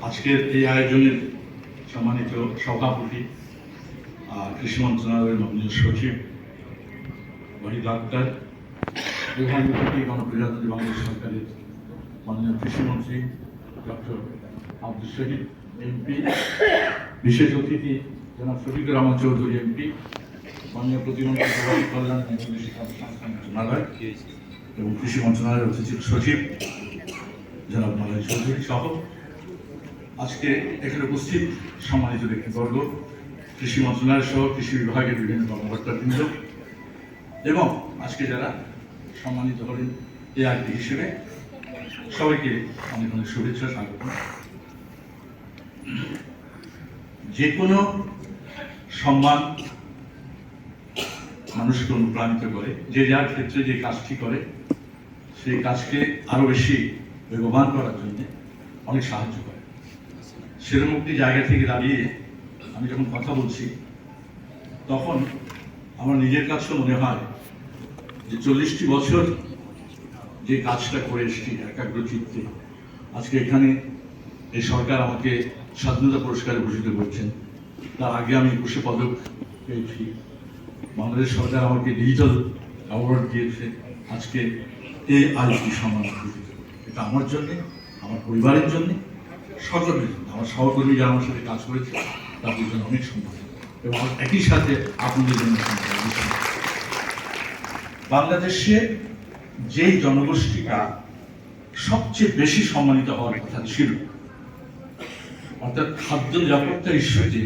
আজকের এই আয়োজনের সম্মানিত সভাপতি কৃষি মন্ত্রণালয়ের মাননীয় সচিব ওয়াহিদ আক্তার গণপ্রজাতন্ত্রী বাংলাদেশ সরকারের মাননীয় কৃষিমন্ত্রী ডক্টর আব্দুল শহীদ এমপি বিশেষ অতিথি জনাব শফিকুর রহমান চৌধুরী এমপি মাননীয় প্রতিমন্ত্রী প্রভাবী কল্যাণ মন্ত্রণালয় এবং কৃষি মন্ত্রণালয়ের অতিথি সচিব জনাব মালাই চৌধুরী সহ আজকে এখানে উপস্থিত সম্মানিত ব্যক্তিবর্গ, কৃষি মন্ত্রণালয় সহ কৃষি বিভাগের বিভিন্ন কর্মকর্তাবৃন্দ এবং আজকে যারা সম্মানিত হলেন এআরটি হিসেবে, সবাইকে অনেক অনেক শুভেচ্ছা, স্বাগত। যে কোনো সম্মান মানুষকে অনুপ্রাণিত করে, যে যার ক্ষেত্রে যে কাজটি করে, সেই কাজকে আরও বেশি বেগবান করার জন্য অনেক সাহায্য করে। সেরকম একটি জায়গা থেকে দাঁড়িয়ে আমি যখন কথা বলছি, তখন আমার নিজের কাছেও মনে হয় যে চল্লিশটি বছর যে কাজটা করে এসেছি একাগ্র চিত্তে আজকে এখানে এই সরকার আমাকে স্বাধীনতা পুরস্কারে ভূষিত করছেন। তার আগে আমি একুশে পদক পেয়েছি। বাংলাদেশ সরকার আমাকে ডিজিটাল অ্যাওয়ার্ড দিয়েছে। আজকে এই আইটি সম্মান এটা আমার জন্যে, আমার পরিবারের জন্যে সকলের জন্য আমার সহকর্মী যারা আমার সাথে কাজ করেছে, তাদের জন্য অনেক সম্মান। এবং একই সাথে আপনাদের জন্য। বাংলাদেশে যেই জনগোষ্ঠীটা সবচেয়ে বেশি সম্মানিত হওয়ার কথা ছিল, অর্থাৎ খাদ্য নিরাপত্তা ইস্যুতে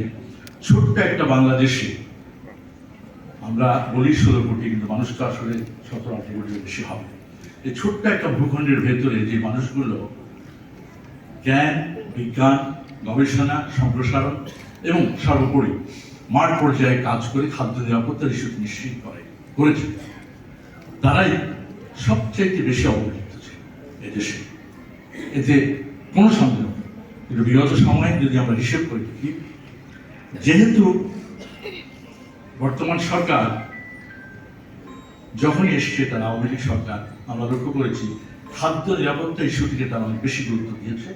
ছোট্ট একটা বাংলাদেশে, আমরা বলি ষোলো কোটি, কিন্তু মানুষ তো আসলে সতেরো আঠারো কোটির বেশি হবে। এই ছোট্ট একটা ভূখণ্ডের ভেতরে যে মানুষগুলো জ্ঞান বিজ্ঞান, গবেষণা, সম্প্রসারণ এবং সর্বোপরি মাঠ পর্যায়ে কাজ করে খাদ্য নিরাপত্তার ইস্যু নিশ্চিত করে, করেছে। তারাই সবচেয়ে বেশি অবহেলিত ছিল এদেশে। এতে কোনো সন্দেহ কিন্তু বিগত সময়ে যদি আমরা হিসেব করে দেখি, যেহেতু বর্তমান সরকার যখনই এসছে, তারা আওয়ামী লীগ সরকার, আমরা লক্ষ্য করেছি, খাদ্য নিরাপত্তা ইস্যুটিকে তারা অনেক বেশি গুরুত্ব দিয়েছে।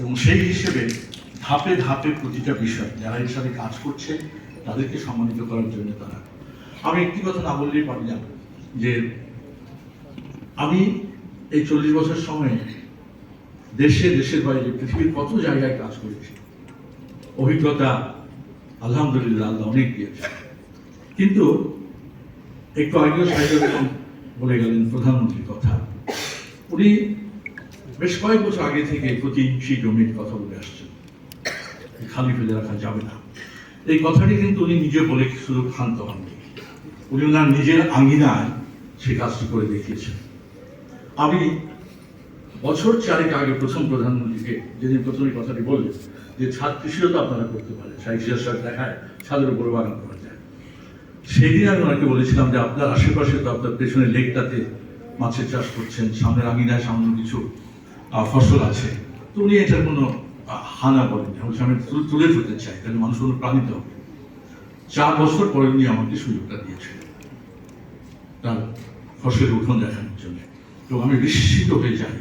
এবং সেই হিসেবে ধাপে ধাপে প্রতিটা বিষয় যারা এর সাথে কাজ করছে, তাদেরকে সম্মানিত করার জন্য তারা। আমি একটি কথা না বললেই পারি না যে, আমি এই চল্লিশ বছর সময়ে দেশে, দেশের বাইরে পৃথিবীর কত জায়গায় কাজ করেছি। অভিজ্ঞতা আলহামদুলিল্লাহ আল্লাহ অনেক দিয়েছে। কিন্তু একটু আগেও সাহেব বলে গেলেন প্রধানমন্ত্রীর কথা। উনি বেশ কয়েক বছর আগে থেকে প্রতি ইঞ্চি জমির কথা বলে আসছেন। খালি ফেলে রাখা যাবে না। এই কথাটি কিন্তু উনি নিজে বলে শুধু ক্ষান্ত হননি। উনি ওনার নিজের আঙ্গিনায় সে কাজটি করে দেখিয়েছেন। আমি বছর চারেক আগে প্রথম প্রধানমন্ত্রীকে যেদিন প্রথম এই কথাটি বললেন যে ছাদ কৃষিও তো আপনারা করতে পারেন সাইসিয়ার দেখায় ছাদের উপরে বাগান করা যায়। সেদিন আমি ওনাকে বলেছিলাম যে আপনার আশেপাশে তো আপনার পেছনের লেকটাতে মাছের চাষ করছেন, সামনের আঙিনায় সামান্য কিছু ফসল আছে। তো উনি এটার কোনো হানা আমি বলছি, আমি তুলে- ধরতে চাই তাহলে মানুষ অনুপ্রাণিত হবে। চার বছর পরে উনি আমাকে সুযোগটা দিয়েছিলেন তার ফসলের উঠোন দেখানোর জন্য। তো আমি বিস্মিত হয়ে যাই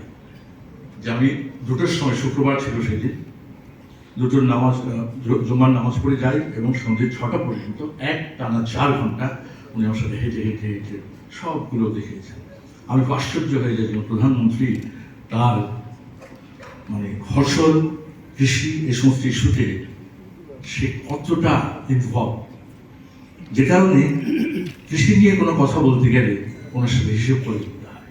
যে আমি দুটোর সময় শুক্রবার ছিল সেদিন। দুটোর নামাজ আহ, জুম্মার নামাজ পড়ে যাই এবং সন্ধ্যে ছটা পর্যন্ত এক টানা চার ঘণ্টা উনি আমার সাথে হেঁটে হেঁটে হেঁটে সবগুলো দেখিয়েছেন। আমি খুব আশ্চর্য হয়ে যাই প্রধানমন্ত্রী তার মানে ফসল কৃষি এই সমস্ত ইস্যুতে সে কতটা ইনভলভ যে কারণে কৃষি নিয়ে কোনো কথা বলতে গেলে ওনার সাথে হিসেব করে দিতে হয়।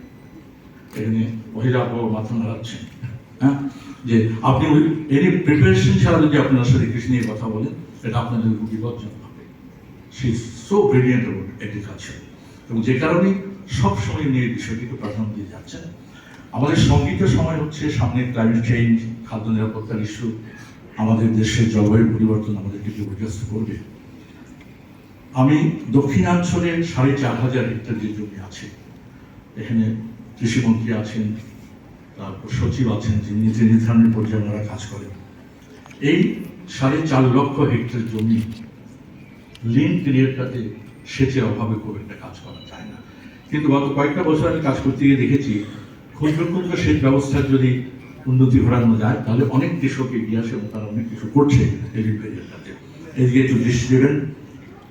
এখানে মহিলা বাবু মাথা হ্যাঁ? যে আপনি ওই এনি প্রিপারেশন ছাড়া যদি আপনার সাথে কৃষি নিয়ে কথা বলেন এটা আপনার জন্য বিপজ্জনক হবে। সে সো ব্রিলিয়েন্ট অ্যাবাউট এগ্রিকালচার এবং যে কারণে সবসময় এই বিষয়টিকে প্রাধান্য দিয়ে যাচ্ছেন। আমাদের সংগীত সময় হচ্ছে সামনে ক্লাইমেট চেঞ্জ খাদ্য নিরাপত্তার ইস্যু আমাদের দেশের জলবায়ু পরিবর্তন আমাদেরকে বিপর্যস্ত করবে? আমি দক্ষিণাঞ্চলে সাড়ে চার হাজার হেক্টর যে জমি আছে, এখানে কৃষিমন্ত্রী আছেন, তারপর সচিব আছেন যিনি নীতি নির্ধারণের পর্যায়ে ওনারা কাজ করেন। এই সাড়ে চার লক্ষ হেক্টর জমি লিন পিরিয়ডটাতে সেচের অভাবে খুব একটা কাজ করা যায় না। কিন্তু গত কয়েকটা বছর আমি কাজ করতে গিয়ে দেখেছি ক্ষুদ্র ক্ষুদ্র সেচ ব্যবস্থার যদি উন্নতি ঘটানো যায়, তাহলে অনেক কৃষক এগিয়ে আসে এবং তারা অনেক কিছু করছে এই রিপেয়ারটাতে এদিকে একটু দৃষ্টি দেবেন।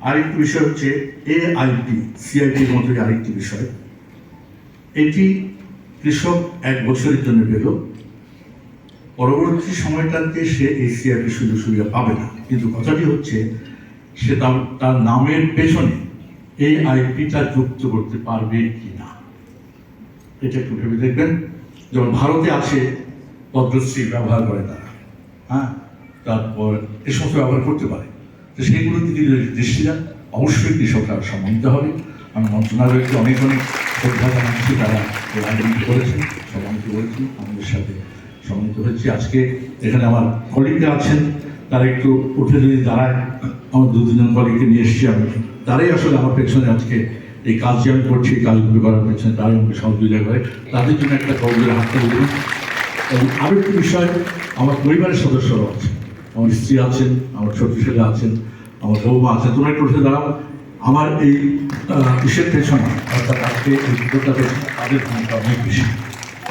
আরেকটি বিষয় হচ্ছে এআইপি সিআইপির মতোই আরেকটি বিষয়। এটি কৃষক এক বছরের জন্য পেল। পরবর্তী সময়টাতে সে এই সিআইপি সুযোগ সুবিধা পাবে না। কিন্তু কথাটি হচ্ছে, সে তার তার নামের পেছনে এই আইপিটা যুক্ত করতে পারবে কি না এটা একটু ভেবে দেখবেন। যেমন ভারতে আছে পদ্মশ্রী ব্যবহার করে তারা। হ্যাঁ? তারপর এ সমস্ত ব্যবহার করতে পারে। তো সেইগুলো দিকে যদি দৃষ্টি দেন অবশ্যই কৃষকরা সম্মানিত হবে। আমি মন্ত্রণালয়কে অনেক অনেক শ্রদ্ধা জানাচ্ছি তারা আয়োজনটি করেছেন, সম্মানিত করেছেন আমাদের সাথে সম্মানিত হয়েছি। আজকে এখানে আমার কলিগরা আছেন, তারা একটু উঠে যদি দাঁড়ায়, আমার দু দুজন কলিগকে নিয়ে এসেছি আমি। তারাই আসলে আমার পেছনে আজকে এই কাজ যে আমি করছি, এই কাজগুলো করার পেছনে তারাই আমাকে সহযোগিতা করে তাদের জন্য একটা কবলের হাতটা দেবেন এবং আরও একটি বিষয়, আমার পরিবারের সদস্যরা আছে আমার স্ত্রী আছেন, আমার ছোট ছেলে আছেন, আমার বৌমা আছেন। তোমরা একটু উঠে দাঁড়াও। আমার এই ইসের পেছনে? অর্থাৎ আজকে এই বিপদটা পেছনে তাদের ভূমিকা অনেক বেশি।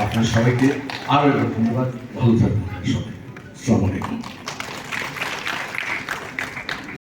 আপনার সবাইকে আরও একটা ধন্যবাদ। ভালো থাকবেন সবাই। আসসালামু আলাইকুম।